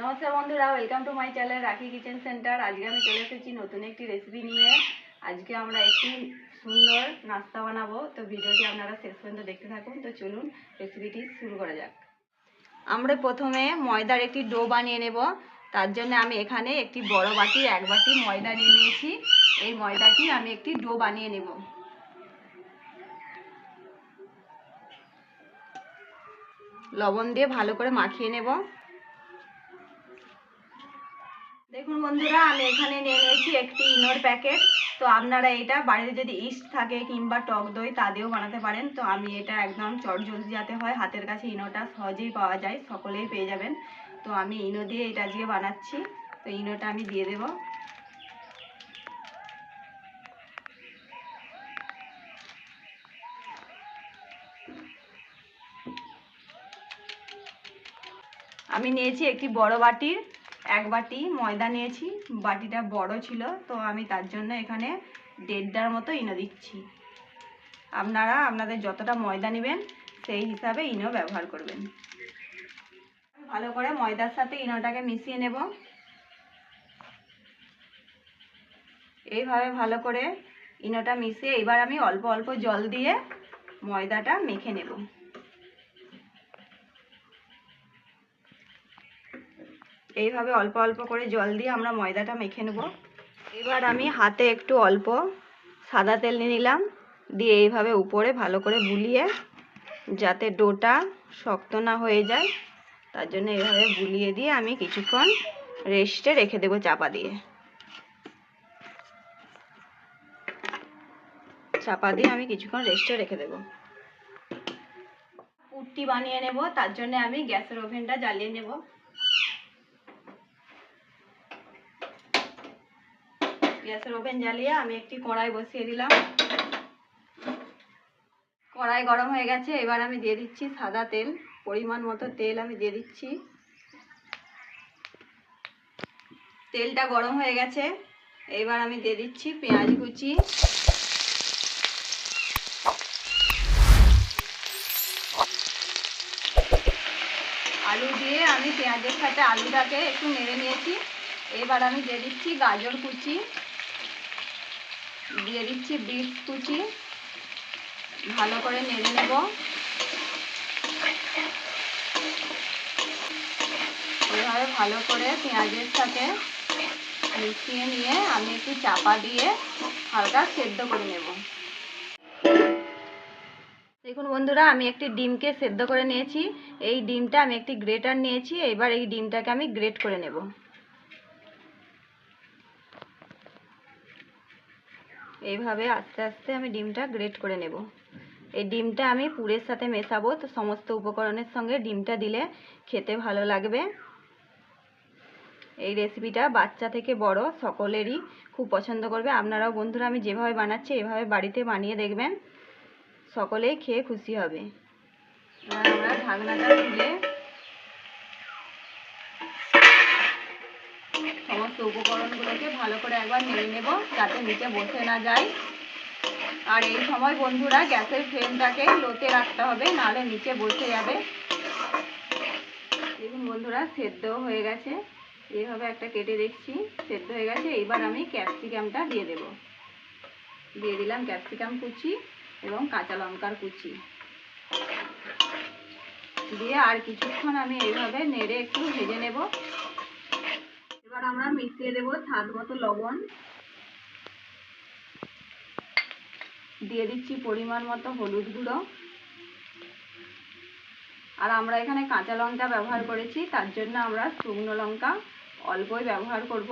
নমস্কার বন্ধুরা welcome to my channel Rakhi kitchen centre আজকে আমি চলে এসেছি নতুন একটি রেসিপি নিয়ে। আজকে আমরা একটি সুন্দর নাস্তা বানাবো। তো ভিডিওটি আপনারা শেষ পর্যন্ত দেখতে থাকুন। তো চলুন রেসিপিটি শুরু করা যাক। আমরা প্রথমে ময়দার একটি ডো বানিয়ে নেব। তার জন্য আমি এখানে একটি বড় বাটি, এক বাটি ময়দা নিয়ে নিয়েছি। এই ময়দাটি আমি একটি ডো বানিয়ে নেব। লবণ দিয়ে ভালো করে মাখিয়ে নেব। দেখুন বন্ধুরা, আমি এখানে নিয়ে নিয়েছি একটি ইনোর প্যাকেট। তো আপনারা এটা বাড়িতে যদি ইস্ট থাকে কিংবা টক দই, তা দিয়েও বানাতে পারেন। তো আমি এটা একদম চটজলদি যাতে হয়, হাতের কাছে ইনোটা সহজেই পাওয়া যায়, সকলেই পেয়ে যাবেন। তো আমি ইনো দিয়ে এটা আজকে বানাচ্ছি। তো ইনোটা আমি দিয়ে দেব। আমি নিয়েছি একটি বড় বাটির। এক বাটি ময়দা নিয়েছি, বাটিটা বড় ছিল, তো আমি তার জন্য এখানে দেড়টার মতো ইনো দিচ্ছি। আপনারা আপনাদের যতটা ময়দা নেবেন, সেই হিসাবে ইনো ব্যবহার করবেন। ভালো করে ময়দার সাথে ইনোটাকে মিশিয়ে নেব। এইভাবে ভালো করে ইনোটা মিশিয়ে এবার আমি অল্প অল্প জল দিয়ে ময়দাটা মেখে নেব। এইভাবে অল্প অল্প করে জল দিয়ে আমরা ময়দাটা মেখে নেব। এবার আমি হাতে একটু অল্প সাদা তেল নিয়ে নিলাম, দিয়ে এইভাবে উপরে ভালো করে বুলিয়ে যাতে ডোটা শক্ত না হয়ে যায়, তার জন্য এইভাবে বুলিয়ে দিয়ে আমি কিছুক্ষণ রেস্টে রেখে দেবো চাপা দিয়ে। চাপা দিয়ে আমি কিছুক্ষণ রেস্টে রেখে দেবো। পুটটি বানিয়ে নেব, তার জন্য আমি গ্যাসের ওভেনটা জ্বালিয়ে নেব। গ্যাসের ওভেন জ্বালিয়ে আমি একটি কড়াই বসিয়ে দিলাম। কড়াই গরম হয়ে গেছে, এবার আমি দিয়ে দিচ্ছি সাদা তেল, পরিমাণ মতো তেল আমি দিয়ে দিচ্ছি। তেলটা গরম হয়ে গেছে, এবার আমি দিয়ে দিচ্ছি পেঁয়াজ কুচি। আলু দিয়ে আমি পেঁয়াজের সাথে আলুটাকে একটু নেড়ে নিয়েছি। এবার আমি দিয়ে দিচ্ছি গাজর কুচি। দিয়ে দিচ্ছি বিট কুচি। ভালো করে নেড়ে নেব। এভাবে ভালো করে পেঁয়াজের সাথে মিশিয়ে নিয়ে আমি একটু চাপা দিয়ে হালকা সেদ্ধ করে নেব। দেখুন বন্ধুরা, আমি একটি ডিমকে সেদ্ধ করে নিয়েছি। এই ডিমটা আমি একটি গ্রেটার নিয়েছি। এবার এই ডিমটাকে আমি গ্রেট করে নেব। এইভাবে আস্তে আস্তে আমি ডিমটা গ্রেট করে নেব। এই ডিমটা আমি পুরের সাথে মেশাবো, তো সমস্ত উপকরণের সঙ্গে ডিমটা দিলে খেতে ভালো লাগবে। এই রেসিপিটা বাচ্চা থেকে বড় সকলেরই খুব পছন্দ করবে। আপনারাও বন্ধুরা, আমি যেভাবে বানাচ্ছি, এভাবে বাড়িতে বানিয়ে দেখবেন, সকলেই খেয়ে খুশি হবে। আমরা ঢাকনাটা খুলে সমস্ত উপকরণগুলোকে ভালো করে একবার নেড়ে নেব, যাতে নিচে বসে না যায়। আর এই সময় বন্ধুরা, গ্যাসের ফ্লেমটাকে লোতে রাখতে হবে, নাহলে নিচে বসে যাবে। দেখুন বন্ধুরা সেদ্ধ হয়ে গেছে। এইভাবে একটা কেটে দেখছি, সেদ্ধ হয়ে গেছে। এইবার আমি ক্যাপসিকামটা দিয়ে দেব। দিয়ে দিলাম ক্যাপসিকাম কুচি এবং কাঁচা লঙ্কার কুচি। দিয়ে আর কিছুক্ষণ আমি এইভাবে নেড়ে একটু ভেজে নেব। এবার আমরা মিশিয়ে দেবো স্বাদ মতো লবণ। দিয়ে দিচ্ছি পরিমাণ মতো হলুদ গুঁড়ো। আর আমরা এখানে কাঁচা লঙ্কা ব্যবহার করেছি, তার জন্য আমরা শুকনো লঙ্কা অল্পই ব্যবহার করব।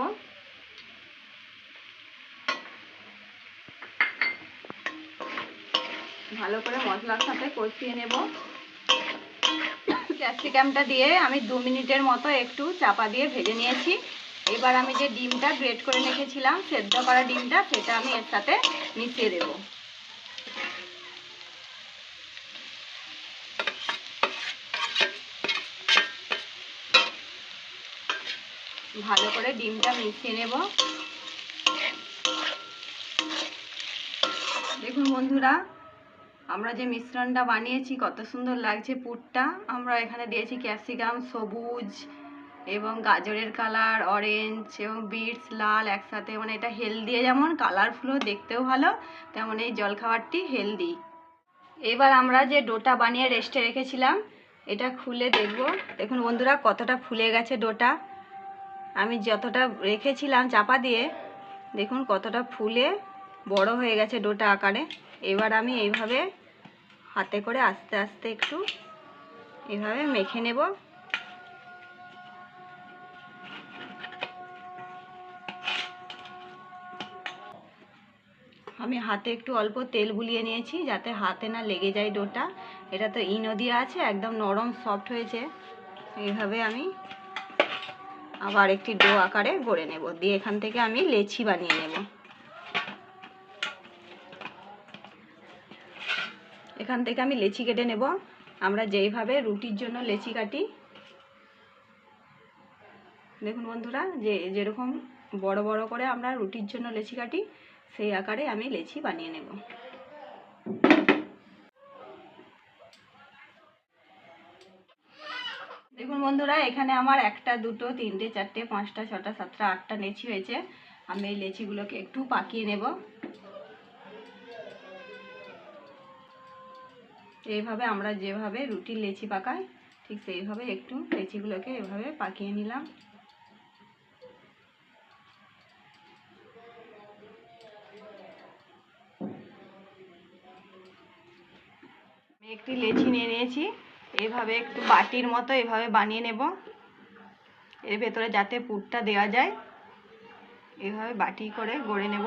ভালো করে মশলার সাথে কষিয়ে নেব। ক্যাপসিকামটা দিয়ে আমি দু মিনিটের মতো একটু চাপা দিয়ে ভেজে নিয়েছি। এবার আমি যে ডিমটা গ্রেট করে রেখেছিলাম, সেদ্ধ করা ডিমটা, সেটা আমি এর সাথে মিশিয়ে দেব। ভালো করে ডিমটা মিশিয়ে নেব। দেখুন বন্ধুরা, আমরা যে মিশ্রণটা বানিয়েছি, কত সুন্দর লাগছে পুরটা। আমরা এখানে দিয়েছি ক্যাপসিকাম, সবুজ এবং গাজরের কালার অরেঞ্জ এবং বিটস লাল একসাথে মানে এটা হেলদি যেমন কালারফুলও দেখতেও ভালো, তেমন এই জলখাবারটি হেলদি এবার আমরা যে ডোটা বানিয়ে রেস্টে রেখেছিলাম, এটা খুলে দেখব। দেখুন বন্ধুরা, কতটা ফুলে গেছে ডোটা। আমি যতটা রেখেছিলাম চাপা দিয়ে, দেখুন কতটা ফুলে বড় হয়ে গেছে ডোটা আকারে। এবার আমি এইভাবে হাতে করে আস্তে আস্তে একটু এভাবে মেখে নেব। আমি হাতে একটু অল্প তেল বুলিয়ে নিয়েছি যাতে হাতে না লেগে যায় ডোটা। এটা তো ইনো দেওয়া আছে, একদম নরম সফট হয়েছে। এইভাবে আমি আবার একটি ডো আকারে গড়ে নেব। দিয়ে এখান থেকে আমি লেচি বানিয়ে নেব। এখান থেকে আমি লেচি কেটে নেব। আমরা যেইভাবে রুটির জন্য লেচি কাটি, দেখুন বন্ধুরা, যে যেরকম বড় বড় করে আমরা রুটির জন্য লেচি কাটি সেই আকারে আমি লেচি বানিয়ে নেব। দেখুন বন্ধুরা, এখানে আমার একটা, দুটো, তিনটে, চারটে, পাঁচটা, ছটা, সাতটা, আটটা লেচি হয়েছে। আমি এই লেচিগুলোকে একটু পাকিয়ে নেব। এইভাবে আমরা যেভাবে রুটির লেচি পাকাই, ঠিক সেইভাবে একটু লেচিগুলোকে এভাবে পাকিয়ে নিলাম। একটি লেচি নিয়ে নিয়েছি। এভাবে একটু বাটির মতো এভাবে বানিয়ে নেব। এর ভেতরে যাতে পুরটা দেওয়া যায়, এভাবে বাটি করে গড়ে নেব।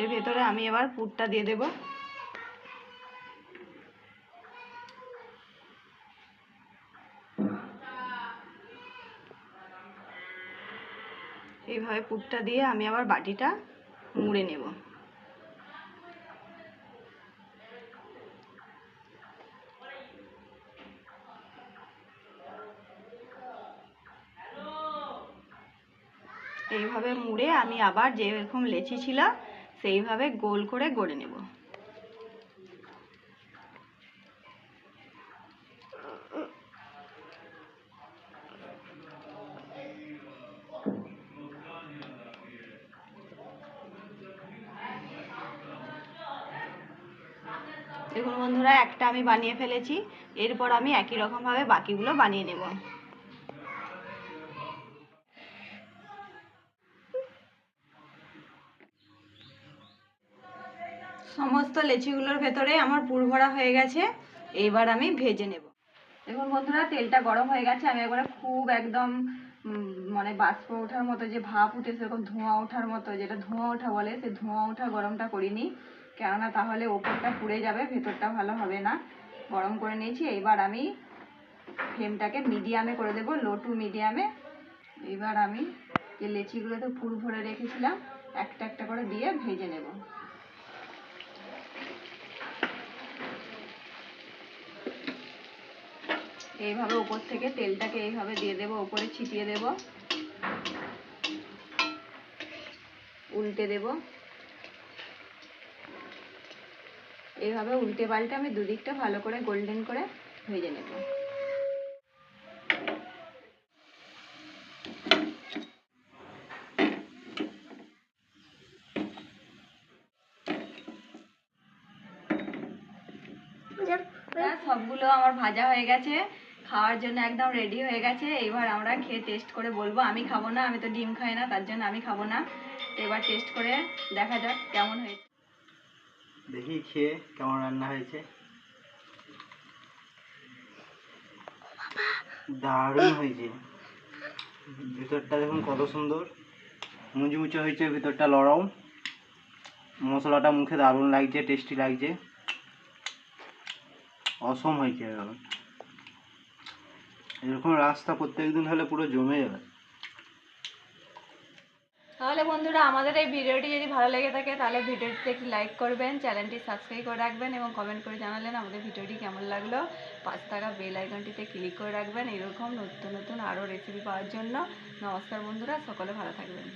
এর ভেতরে আমি এবার পুরটা দিয়ে দেব। এইভাবে পুরটা দিয়ে আমি আবার বাটিটা মুড়ে নেব। এইভাবে মুড়ে আমি আবার যেরকম লেচি ছিল সেইভাবে গোল করে গড়ে নেব। দেখুন বন্ধুরা, একটা আমি বানিয়ে ফেলেছি। এরপর আমি একই রকমভাবে বাকিগুলো বানিয়ে নেব। সমস্ত লেচিগুলোর ভেতরে আমার পুর ভরা হয়ে গেছে। এইবার আমি ভেজে নেব। দেখুন বন্ধুরা, তেলটা গরম হয়ে গেছে। আমি একবারে খুব একদম মানে বাষ্প ওঠার মতো যে ভাপ উঠে, সেরকম ধোঁয়া ওঠার মতো, যেটা ধোঁয়া ওঠা বলে, সে ধোঁয়া ওঠা গরমটা করিনি। কেননা তাহলে ওপরটা পুড়ে যাবে, ভেতরটা ভালো হবে না। গরম করে নিয়েছি, এইবার আমি ফ্লেমটাকে মিডিয়ামে করে দেবো, লো টু মিডিয়ামে। এইবার আমি যে লেচিগুলো তো পুর ভরে রেখেছিলাম, একটা একটা করে দিয়ে ভেজে নেব। এইভাবে উপর থেকে তেলটাকে এইভাবে দিয়ে দেবো উপরে ছিটিয়ে দেব। উল্টে দেব। এইভাবে উল্টে পাল্টে আমি দুদিকটা ভালো করে গোল্ডেন করে ভেজে নেব। সবগুলো আমার ভাজা হয়ে গেছে। খাওয়ার জন্য একদম রেডি হয়ে গেছে। এবার আমরা খেয়ে টেস্ট করে বলব, আমি খাব না, আমি তো ডিম খাই না, তার জন্য আমি খাব না। এবার টেস্ট করে দেখা যাক কেমন হয়েছে। দেখি খেয়ে কেমন রান্না হয়েছে। দারুণ হয়েছে। ভিতরটা দেখুন কত সুন্দর। মুচমুচে হয়েছে, ভিতরটা লরম মশলাটা মুখে দারুণ লাগছে টেস্টি লাগছে। অসম হয়েছে এরকম এরকম রাস্তা প্রত্যেকদিন হলে পুরো জমে যাবে। তাহলে বন্ধুরা, আমাদের এই ভিডিওটি যদি ভালো লেগে থাকে, তাহলে ভিডিওটিতে একটি লাইক করবেন চ্যানেলটি সাবস্ক্রাইব করে রাখবেন এবং কমেন্ট করে জানালেন আমাদের ভিডিওটি কেমন লাগল। পাঁচ টাকা বেল আইকনটিতে ক্লিক করে রাখবেন, এরকম নতুন নতুন আরও রেসিপি পাওয়ার জন্য। নমস্কার বন্ধুরা, সকলে ভালো থাকবেন।